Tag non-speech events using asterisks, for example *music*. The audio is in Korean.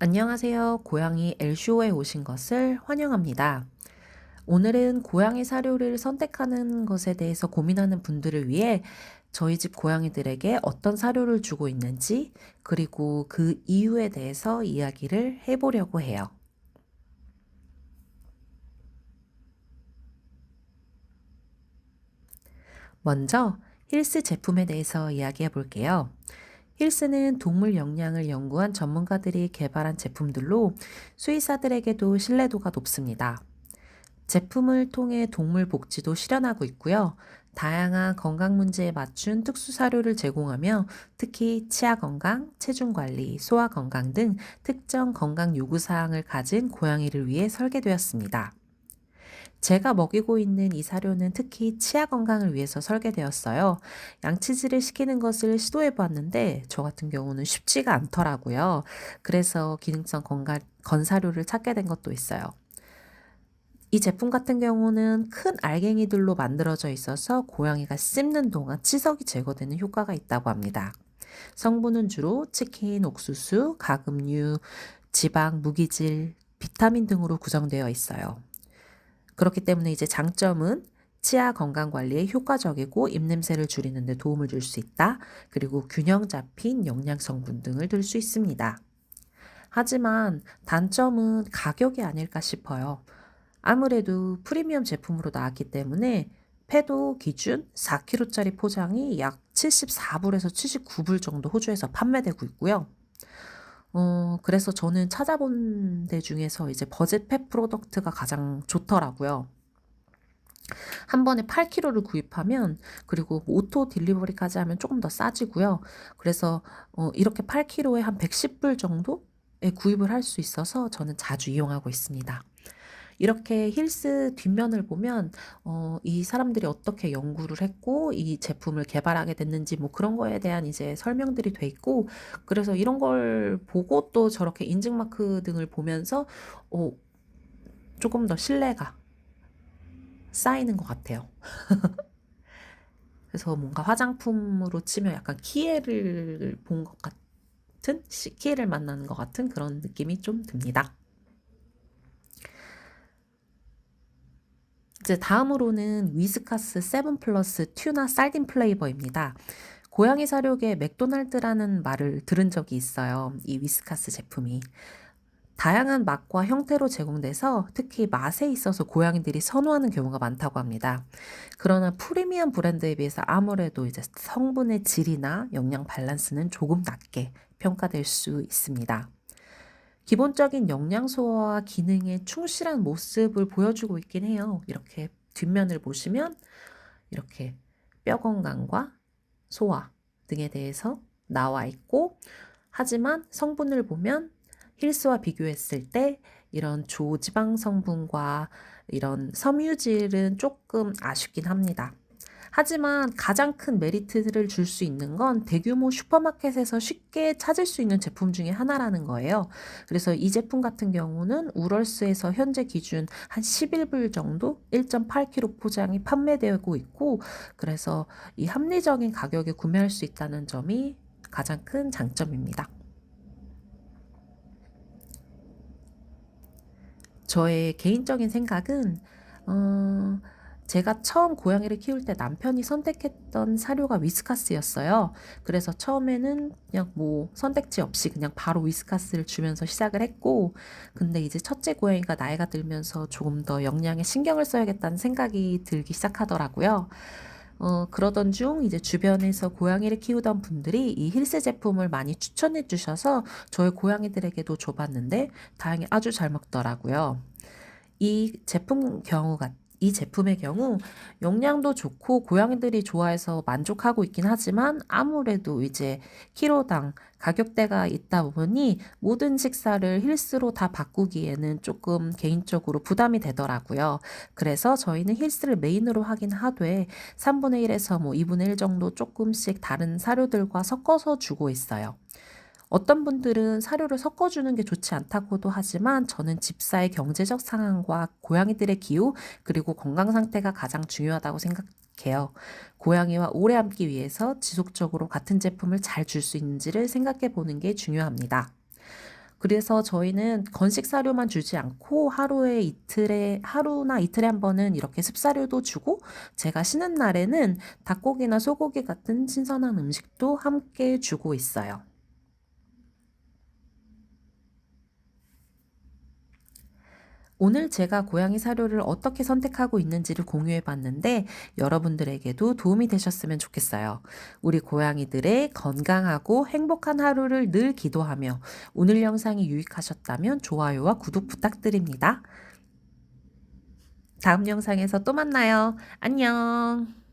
안녕하세요. 고양이 엘쇼에 오신 것을 환영합니다. 오늘은 고양이 사료를 선택하는 것에 대해서 고민하는 분들을 위해 저희 집 고양이들에게 어떤 사료를 주고 있는지, 그리고 그 이유에 대해서 이야기를 해보려고 해요. 먼저 힐스 제품에 대해서 이야기해 볼게요. 힐스는 동물 영양을 연구한 전문가들이 개발한 제품들로 수의사들에게도 신뢰도가 높습니다. 제품을 통해 동물 복지도 실현하고 있고요. 다양한 건강 문제에 맞춘 특수 사료를 제공하며 특히 치아 건강, 체중 관리, 소화 건강 등 특정 건강 요구 사항을 가진 고양이를 위해 설계되었습니다. 제가 먹이고 있는 이 사료는 특히 치아 건강을 위해서 설계되었어요. 양치질을 시키는 것을 시도해 봤는데 저 같은 경우는 쉽지가 않더라고요. 그래서 기능성 건강, 건사료를 찾게 된 것도 있어요. 이 제품 같은 경우는 큰 알갱이들로 만들어져 있어서 고양이가 씹는 동안 치석이 제거되는 효과가 있다고 합니다. 성분은 주로 치킨, 옥수수, 가금류, 지방, 무기질, 비타민 등으로 구성되어 있어요. 그렇기 때문에 이제 장점은 치아 건강 관리에 효과적이고 입냄새를 줄이는 데 도움을 줄 수 있다. 그리고 균형 잡힌 영양 성분 등을 들 수 있습니다. 하지만 단점은 가격이 아닐까 싶어요. 아무래도 프리미엄 제품으로 나왔기 때문에 패도 기준 4kg짜리 포장이 약 74불에서 79불 정도 호주에서 판매되고 있고요. 어, 그래서 저는 찾아본 데 중에서 이제 버젯 펫 프로덕트가 가장 좋더라고요. 한 번에 8kg를 구입하면 그리고 오토 딜리버리까지 하면 조금 더 싸지고요. 그래서 어, 이렇게 8kg에 한 110불 정도에 구입을 할 수 있어서 저는 자주 이용하고 있습니다. 이렇게 힐스 뒷면을 보면 어, 이 사람들이 어떻게 연구를 했고 이 제품을 개발하게 됐는지 뭐 그런 거에 대한 이제 설명들이 돼 있고 그래서 이런 걸 보고 또 저렇게 인증 마크 등을 보면서 어, 조금 더 신뢰가 쌓이는 것 같아요. *laughs* 그래서 뭔가 화장품으로 치면 약간 키에를 본 것 같은 키에를 만나는 것 같은 그런 느낌이 좀 듭니다. 이제 다음으로는 위스카스 세븐 플러스 튜나 살딘 플레이버입니다. 고양이 사료계 맥도날드라는 말을 들은 적이 있어요. 이 위스카스 제품이. 다양한 맛과 형태로 제공돼서 특히 맛에 있어서 고양이들이 선호하는 경우가 많다고 합니다. 그러나 프리미엄 브랜드에 비해서 아무래도 이제 성분의 질이나 영양 밸런스는 조금 낮게 평가될 수 있습니다. 기본적인 영양소와 기능에 충실한 모습을 보여주고 있긴 해요. 이렇게 뒷면을 보시면 이렇게 뼈 건강과 소화 등에 대해서 나와 있고 하지만 성분을 보면 힐스와 비교했을 때 이런 조지방 성분과 이런 섬유질은 조금 아쉽긴 합니다. 하지만 가장 큰 메리트를 줄 수 있는 건 대규모 슈퍼마켓에서 쉽게 찾을 수 있는 제품 중에 하나라는 거예요. 그래서 이 제품 같은 경우는 우럴스에서 현재 기준 한 11불 정도 1.8kg 포장이 판매되고 있고 그래서 이 합리적인 가격에 구매할 수 있다는 점이 가장 큰 장점입니다. 저의 개인적인 생각은 어, 제가 처음 고양이를 키울 때 남편이 선택했던 사료가 위스카스였어요. 그래서 처음에는 그냥 뭐 선택지 없이 그냥 바로 위스카스를 주면서 시작을 했고, 근데 이제 첫째 고양이가 나이가 들면서 조금 더 영양에 신경을 써야겠다는 생각이 들기 시작하더라고요. 어, 그러던 중 이제 주변에서 고양이를 키우던 분들이 이 힐스 제품을 많이 추천해 주셔서 저희 고양이들에게도 줘봤는데 다행히 아주 잘 먹더라고요. 이 제품 경우 같 이 제품의 경우 영양도 좋고 고양이들이 좋아해서 만족하고 있긴 하지만 아무래도 이제 키로당 가격대가 있다 보니 모든 식사를 힐스로 다 바꾸기에는 조금 개인적으로 부담이 되더라고요. 그래서 저희는 힐스를 메인으로 하긴 하되 3분의 1에서 뭐 2분의 1 정도 조금씩 다른 사료들과 섞어서 주고 있어요. 어떤 분들은 사료를 섞어주는 게 좋지 않다고도 하지만 저는 집사의 경제적 상황과 고양이들의 기후 그리고 건강 상태가 가장 중요하다고 생각해요. 고양이와 오래 함기 위해서 지속적으로 같은 제품을 잘 줄 수 있는지를 생각해 보는 게 중요합니다. 그래서 저희는 건식 사료만 주지 않고 하루에 이틀에 하루나 이틀에 한 번은 이렇게 습사료도 주고 제가 쉬는 날에는 닭고기나 소고기 같은 신선한 음식도 함께 주고 있어요. 오늘 제가 고양이 사료를 어떻게 선택하고 있는지를 공유해 봤는데 여러분들에게도 도움이 되셨으면 좋겠어요. 우리 고양이들의 건강하고 행복한 하루를 늘 기도하며 오늘 영상이 유익하셨다면 좋아요와 구독 부탁드립니다. 다음 영상에서 또 만나요. 안녕.